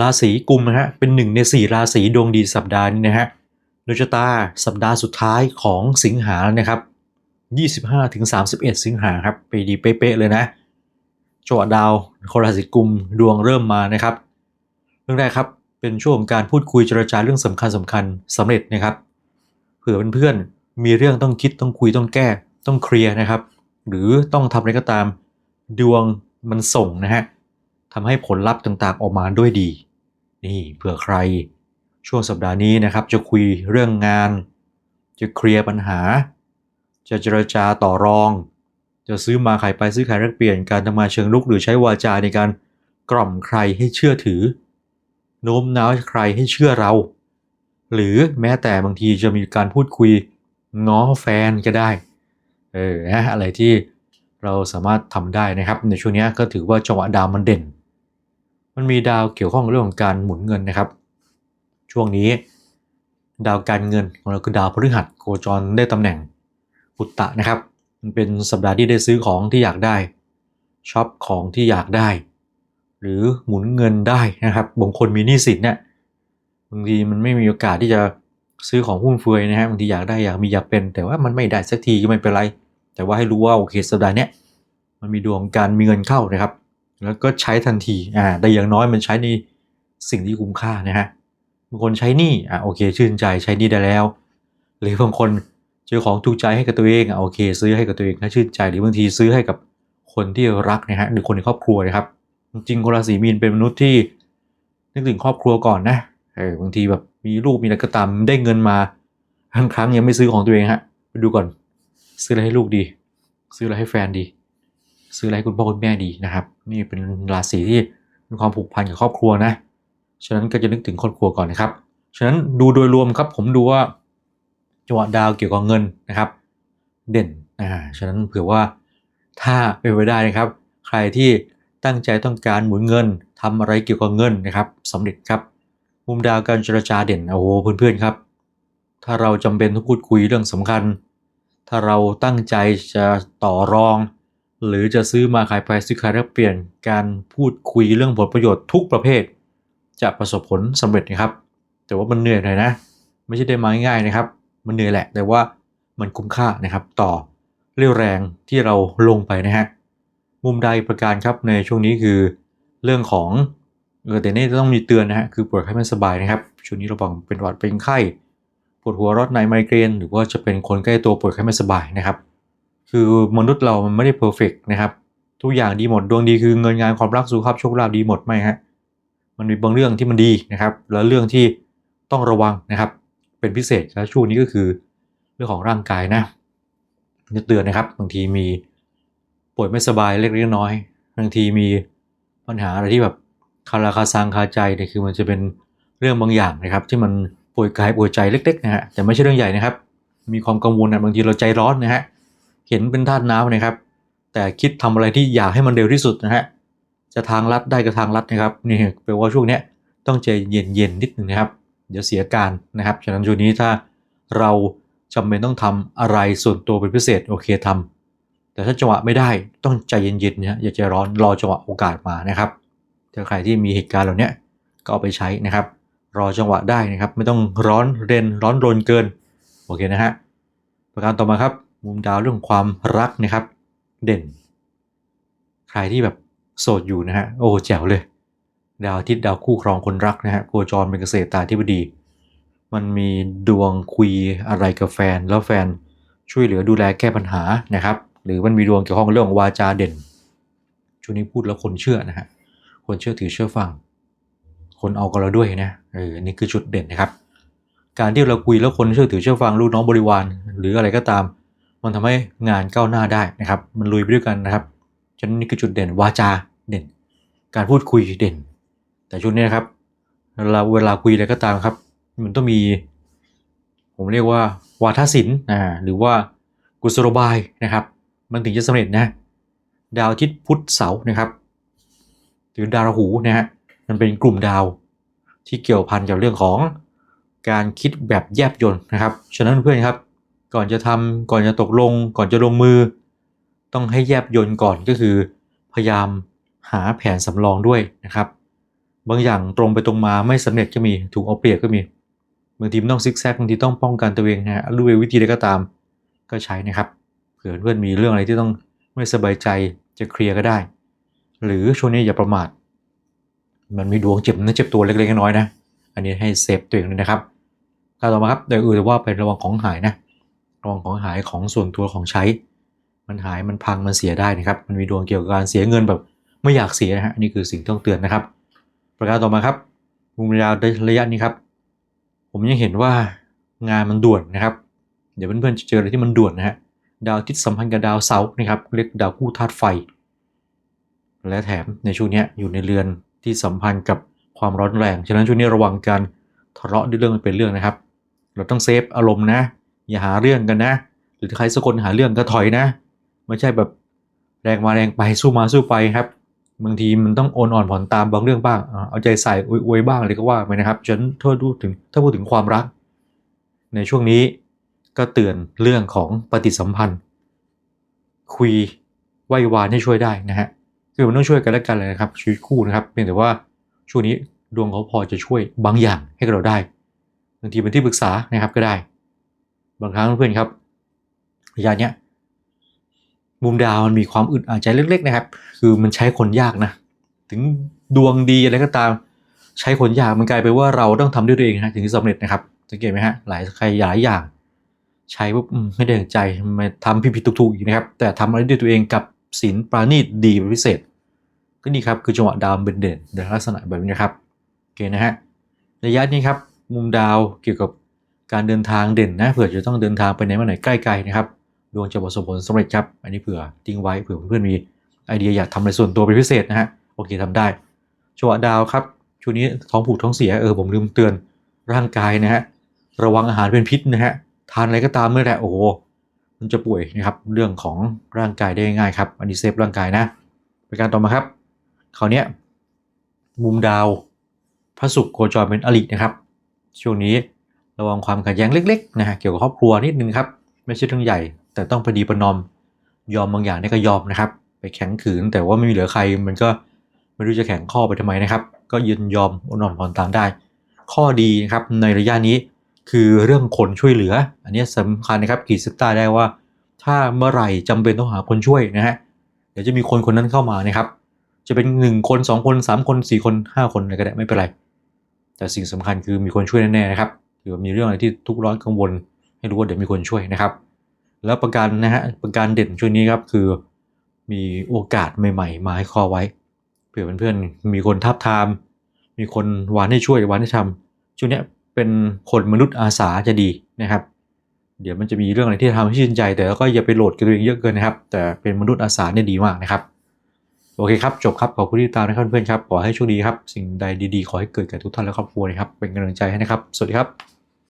ราศีกุมนะฮะเป็นหนึ่งในสี่ราศีดวงดีสัปดาห์นี้นะฮะดวงชะตาสัปดาห์สุดท้ายของสิงหานะครับ25-31 สิงหาครับไปดีเป๊ะๆเลยนะจังหวะดาวโคราศีกุมดวงเริ่มมานะครับ เรื่องแรกครับเป็นช่วงของการพูดคุยเจรจาเรื่องสำคัญสำคัญสำเร็จนะครับ เผื่อเพื่อนๆมีเรื่องต้องคิดต้องคุยต้องแก้ ต้องเคลียร์นะครับ หรือต้องทำอะไรก็ตามดวงมันส่งนะฮะ ทำให้ผลลัพธ์ต่างๆออกมาด้วยดี นี่เผื่อใคร ช่วงสัปดาห์นี้นะครับ จะคุยเรื่องงาน จะเคลียร์ปัญหา จะเจรจาต่อรอง จะซื้อมาขายไปซื้อขายแลกเปลี่ยนการทำงานเชิงลุกหรือใช้วาจาในการกล่อมใครให้เชื่อถือโน้มน้าวใครให้เชื่อเรา หรือแม้แต่บางทีจะมีการพูดคุยง้อแฟนก็ได้เออนะอะไรที่เราสามารถทำได้นะครับ ในช่วงนี้ก็ถือว่าจังหวะดาวมันเด่น มันมีดาวเกี่ยวข้องเรื่องของการหมุนเงินนะครับ ช่วงนี้ ดาวการเงินของเราคือดาวพฤหัสโคจรได้ตำแหน่งปุตตะนะครับ มันเป็นสัปดาห์ที่ได้ซื้อของที่อยากได้ช็อปของที่อยากได้ หรือหมุนเงินได้นะครับบางคนมีหนี้สินเนี่ยบางทีมันไม่มีโอกาสที่จะซื้อของฟุ่มเฟือยนะฮะบางทีอยากได้อยากมีอยากเป็น แต่ว่ามันไม่ได้สักทีก็ไม่เป็นไร แต่ว่าให้รู้ว่าโอเคสัปดาห์นี้มันมีดวงการมีเงินเข้านะครับ แล้วก็ใช้ทันทีอ่าแต่อย่างน้อยมันใช้ในสิ่งที่คุ้มค่านะฮะบางคนใช้นี้อ่าโอเค ชื่นใจใช้นี้ได้แล้ว หรือบางคนเจอของถูกใจให้กับตัวเองอะโอเค ซื้อให้กับตัวเองถ้าชื่นใจหรือบางทีซื้อให้กับคนที่รักนะฮะหรือคนในครอบครัวนะครับ จริงๆคนราศีมีนเป็นมนุษย์ที่นึกถึงครอบครัวก่อนนะเออบางทีแบบมีลูกมีอะไรก็ตามได้เงินมาบางครั้งยังไม่ซื้อของตัวเองฮะไปดูก่อน ซื้ออะไรให้ลูกดี ซื้ออะไรให้แฟนดี ซื้ออะไรให้คุณพ่อคุณแม่ดีนะครับ นี่เป็นราศีที่มีความผูกพันกับครอบครัวนะ ฉะนั้นก็จะนึกถึงครอบครัวก่อนนะครับ ฉะนั้นดูโดยรวมครับ ผมดูว่าจังหวะดาวเกี่ยวกับเงินนะครับ เด่นอ่าฉะนั้นเผื่อว่าถ้าเป็นไปได้นะครับ ใครที่ตั้งใจต้องการหมุนเงินทำอะไรเกี่ยวกับเงินนะครับสำเร็จครับ มุมดาวการเจรจาเด่นโอ้โหเพื่อนๆครับ ถ้าเราจำเป็นต้องพูดคุยเรื่องสำคัญ ถ้าเราตั้งใจจะต่อรอง หรือจะซื้อมาขายไปซื้อขายแลกเปลี่ยนการพูดคุยเรื่องผลประโยชน์ทุกประเภท จะประสบผลสำเร็จนะครับ แต่ว่ามันเหนื่อยหน่อยนะ ไม่ใช่ได้มาง่ายๆนะครับ มันเหนื่อยแหละ แต่ว่ามันคุ้มค่านะครับ ต่อเรี่ยวแรงที่เราลงไปนะฮะมุมใดประการครับในช่วงนี้คือเรื่องของเออแต่นี่ต้องมีเตือนนะฮะคือปวดไข้ไม่สบายนะครับช่วงนี้ระวังเป็นหวัดเป็นไข้ปวดหัวรอดในไมเกรน หรือว่าจะเป็นคนใกล้ตัวปวดไข้ไม่สบายนะครับ คือมนุษย์เรามันไม่ได้เพอร์เฟกนะครับ ทุกอย่างดีหมดดวงดีคือเงินงานความรักสุขภาพโชคลาภดีหมดไหมฮะมันมีบางเรื่องที่มันดีนะครับ แล้วเรื่องที่ต้องระวังนะครับ เป็นพิเศษแล้วช่วงนี้ก็คือเรื่องของร่างกายนะจะเตือนนะครับ บางทีมีป่วยไม่สบายเล็กๆน้อยๆบางทีมีปัญหาอะไรที่แบบคาราคาซังคาใจเนี่ยคือมันจะเป็นเรื่องบางอย่างนะครับ ที่มันป่วยกายป่วยใจเล็กๆนะฮะแต่ไม่ใช่เรื่องใหญ่นะครับ มีความกังวลนะบางทีเราใจร้อนนะฮะ เห็นเป็นธาตุน้ำนะครับ แต่คิดทำอะไรที่อยากให้มันเร็วที่สุดนะฮะจะทางลัดได้ก็ทางลัดนะครับนี่แปลว่าช่วงเนี้ยต้องใจเย็นๆนิดนึงนะครับ เดี๋ยวเสียการนะครับฉะนั้นช่วงนี้ถ้าเราจำเป็นต้องทำอะไรส่วนตัวเป็นพิเศษโอเคทำแต่ถ้าจังหวะไม่ได้ต้องใจเย็นๆนะอย่าใจร้อนรอจังหวะโอกาสมานะครับถ้าใครที่มีเหตุการณ์เหล่านี้ก็เอาไปใช้นะครับ รอจังหวะได้นะครับ ไม่ต้องร้อนเรนร้อนรนเกิน โอเคนะฮะประการต่อมาครับ มุมดาวเรื่องความรักนะครับ เด่น ใครที่แบบโสดอยู่นะฮะโอ้แจ๋วเลย ดาวอาทิตย์ดาวคู่ครองคนรักนะฮะโคจรเป็นเกษตรตาธิบดี มันมีดวงคุยอะไรกับแฟน แล้วแฟนช่วยเหลือดูแลแก้ปัญหานะครับ หรือมันมีดวงเกี่ยวข้องเรื่องของวาจาเด่นช่วงนี้พูดแล้วคนเชื่อนะฮะคนเชื่อถือเชื่อฟัง คนเอากับเราด้วยนะเออนี่คือจุดเด่นนะครับ การที่เราคุยแล้วคนเชื่อถือเชื่อฟังลูกน้องบริวาร หรืออะไรก็ตาม มันทำให้งานก้าวหน้าได้นะครับ มันลุยไปด้วยกันนะครับฉะนั้นนี่คือจุดเด่นวาจาเด่น การพูดคุยเด่น แต่ช่วงนี้นะครับเราเวลาคุยอะไรก็ตามครับ มันต้องมี ผมเรียกว่าวาทศิลป์อ่าหรือว่ากุศโลบายนะครับ มันถึงจะสำเร็จนะดาวอาทิตย์พุธเสาร์นะครับหรือดาวราหูนะฮะมันเป็นกลุ่มดาวที่เกี่ยวพันกับเรื่องของการคิดแบบแยบยลนะครับ ฉะนั้นเพื่อนครับ ก่อนจะทำก่อนจะตกลง ก่อนจะลงมือ ต้องให้แยบยลก่อนก็คือ พยายามหาแผนสำรองด้วยนะครับ บางอย่างตรงไปตรงมาไม่สำเร็จก็มีถูกเอาเปรียบก็มีบางทีมต้องซิกแซกบางทีต้องป้องกันตัวเองนะฮะด้วยวิธีใดก็ตามก็ใช้นะครับเผื่อเพื่อนมีเรื่องอะไรที่ต้องไม่สบายใจจะเคลียร์ก็ได้ หรือช่วงนี้อย่าประมาท มันมีดวงเจ็บนะเจ็บตัวเล็กๆน้อยๆนะ อันนี้ให้เซฟตัวเองเลยนะครับการต่อมาครับโดยอื่นว่าเป็นระวังของหายนะ ระวังของหายของส่วนตัวของใช้ มันหายมันพังมันเสียได้นะครับ มันมีดวงเกี่ยวกับการเสียเงินแบบไม่อยากเสียนะฮะนี่คือสิ่งที่ต้องเตือนนะครับ ประการต่อมาครับมุมยาวระยะนี้ครับ ผมยังเห็นว่างานมันด่วนนะครับ เดี๋ยวเพื่อนๆจะเจออะไรที่มันด่วนนะฮะดาวทิตย์สัมพันธ์กับดาวเสาร์นะครับเรียกดาวคู่ธาตุไฟ และแถมในช่วงนี้อยู่ในเรือนที่สัมพันธ์กับความร้อนแรง ฉะนั้นช่วงนี้ระวังการทะเลาะด้วยเรื่องเป็นเรื่องนะครับ เราต้องเซฟอารมณ์นะ อย่าหาเรื่องกันนะ หรือใครสักคนหาเรื่องก็ถอยนะไม่ใช่แบบแรงมาแรงไปสู้มาสู้ไปครับบางทีมันต้องโอนอ่อนผ่อนตามบางเรื่องบ้าง เอาใจใส่อวยบ้างอะไรก็ว่าไปนะครับฉะนันถ้าพูดถึงถ้าพูดถึงความรัก ในช่วงนี้ก็เตือนเรื่องของปฏิสัมพันธ์ คุยไหววานให้ช่วยได้นะฮะคือมันต้องช่วยกันและกันเลยนะครับชีวิตคู่นะครับเพียงแต่ว่าช่วงนี้ดวงเขาพอจะช่วยบางอย่างให้กับเราได้บางทีเป็นที่ปรึกษานะครับก็ได้ บางครั้งเพื่อนครับระยะเนี้ยมุมดาวมันมีความอึดอัดใจเล็ก ๆ นะครับ คือมันใช้คนยากนะ ถึงดวงดีอะไรก็ตาม ใช้คนยากมันกลายเป็นว่าเราต้องทำด้วยตัวเองนะถึงจะสำเร็จนะครับ สังเกตไหมฮะหลายใครหลายอย่าง ใช้ปุ๊บไม่ได้ดั่งใจมาทำผิดๆถูกๆอีกนะครับ แต่ทำอะไรด้วยตัวเองกับศีลปราณีตดีเป็นพิเศษ ก็นี่ครับคือจังหวะดาวเป็นเด่นในลักษณะแบบนี้ครับโอเคนะฮะระยะนี้ครับ มุมดาวเกี่ยวกับ การเดินทางเด่นนะเผื่อจะต้องเดินทางไปไหนมาไหนใกล้ๆนะครับดวงจะประสบผลสำเร็จครับ อันนี้เผื่อทิ้งไว้เผื่อเพื่อนๆมีไอเดียอยากทำอะไรส่วนตัวเป็นพิเศษนะฮะโอเคทำได้จังหวะดาวครับช่วงนี้ท้องผูกท้องเสียเออผมลืมเตือนร่างกายนะฮะระวังอาหารเป็นพิษนะฮะทานอะไรก็ตามเมื่อไหร่โอ้โหมันจะป่วยนะครับเรื่องของร่างกายได้ง่ายครับ อันนี้เซฟร่างกายนะประการต่อมาครับคราวนี้มุมดาวพระศุกร์โคจรเป็นอรินะครับ ช่วงนี้ ระวังความขัดแย้งเล็กๆนะฮะเกี่ยวกับครอบครัวนิดนึงครับไม่ใช่เรื่องใหญ่ แต่ต้องพอดีประนอม ยอมบางอย่างได้ก็ยอมนะครับ ไปแข็งขืนแต่ว่าไม่มีเหลือใครมันก็ไม่รู้จะแข็งข้อไปทำไมนะครับ ก็ยืนยอมอ่อนผ่อนตามได้ ข้อดีนะครับในระยะนี้คือเรื่องคนช่วยเหลือ อันนี้สำคัญนะครับขีดเส้นใต้ได้ว่า ถ้าเมื่อไหร่จำเป็นต้องหาคนช่วยนะฮะเดี๋ยวจะมีคนคนนั้นเข้ามานะครับ จะเป็นหนึ่งคนสองคนสามคนสี่คนห้าคนอะไรก็ได้ไม่เป็นไร แต่สิ่งสำคัญคือมีคนช่วยแน่ๆนะครับ หรือมีเรื่องอะไรที่ทุกข์ร้อนกังวล ให้รู้ว่าเดี๋ยวมีคนช่วยนะครับ แล้วประกันนะฮะประกันเด่นช่วงนี้ครับคือมีโอกาสใหม่ๆ มาให้คอไว้เผื่อเพื่อนๆมีคนทับทาม มีคนวานให้ช่วยวานให้ทำช่วงนี้เป็นคนมนุษย์อาสาจะดีนะครับ เดี๋ยวมันจะมีเรื่องอะไรที่ทำให้ชื่นใจ แต่ก็อย่าไปโหลดกับตัวเองเยอะเกินนะครับ แต่เป็นมนุษย์อาสาเนี่ยดีมากนะครับ โอเคครับ จบครับ ขอบคุณที่ติดตามนะครับเพื่อนๆครับ ขอให้โชคดีครับ สิ่งใดดีๆ ขอให้เกิดกับทุกท่านและครอบครัวนะครับ เป็นกำลังใจให้นะครับ สวัสดีครับ